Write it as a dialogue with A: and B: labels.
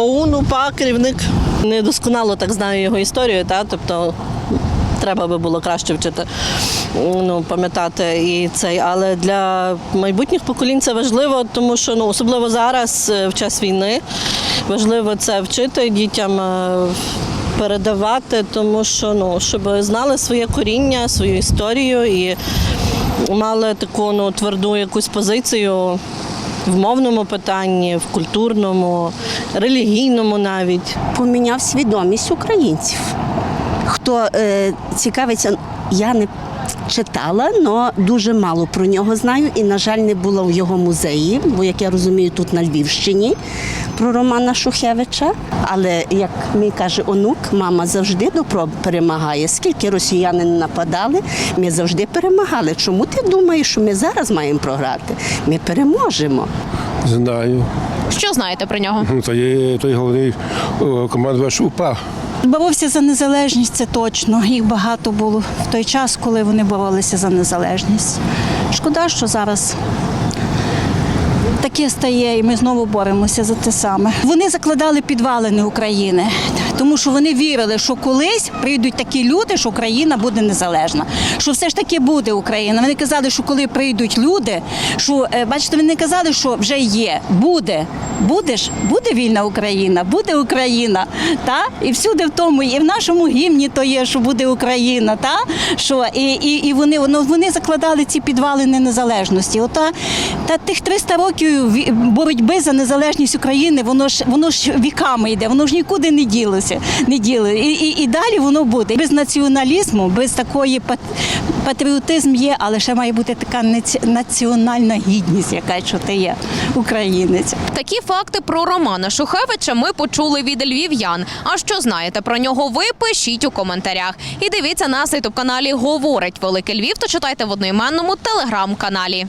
A: ОУН, УПА, керівник. Недосконало так знаю його історію, та? тобто треба би було краще вчити, ну, пам'ятати і цей. Але для майбутніх поколінь це важливо, тому що ну, особливо зараз, е, в час війни, важливо це вчити дітям. е, Передавати, тому що ну, щоб знали своє коріння, свою історію і мали таку ну, тверду якусь позицію в мовному питанні, в культурному, релігійному навіть.
B: поміняв свідомість українців. Хто е, цікавиться, я не читала, але дуже мало про нього знаю. І, на жаль, не була в його музеї, бо, як я розумію, тут на Львівщині про Романа Шухевича. Але, як мій каже онук, мама завжди добро перемагає. Скільки росіяни не нападали, ми завжди перемагали. Чому ти думаєш, що ми зараз маємо програти? Ми переможемо.
C: Знаю.
D: Що знаєте про нього?
C: Ну, то є той головний командувач УПА.
E: Боровся за незалежність, це точно. Їх багато було в той час, коли вони боролися за незалежність. Шкода, що зараз таке стає, і ми знову боремося за те саме. Вони закладали підвалини України, тому що вони вірили, що колись прийдуть такі люди, що Україна буде незалежна. Що все ж таки буде Україна. Вони казали, що коли прийдуть люди, що е, бачите, вони казали, що вже є, буде. Будеш, буде вільна Україна, буде Україна, та і всюди в тому, і в нашому гімні то є, що буде Україна, та що і, і, і вони ну, вони закладали ці підвалини незалежності. Ота та тих 300 років боротьби за незалежність України, воно ж воно ж віками йде, воно ж нікуди не ділося, не діло. І, і, і далі воно буде без націоналізму, без такої пат- патріотизм є, але ще має бути така наці- національна гідність, яка що ти є українець.
D: Такі факти про Романа Шухевича ми почули від львів'ян. А що знаєте про нього? Ви пишіть у коментарях. І дивіться нас на ютуб каналі Говорить Великий Львів. То читайте в одноіменному телеграм-каналі.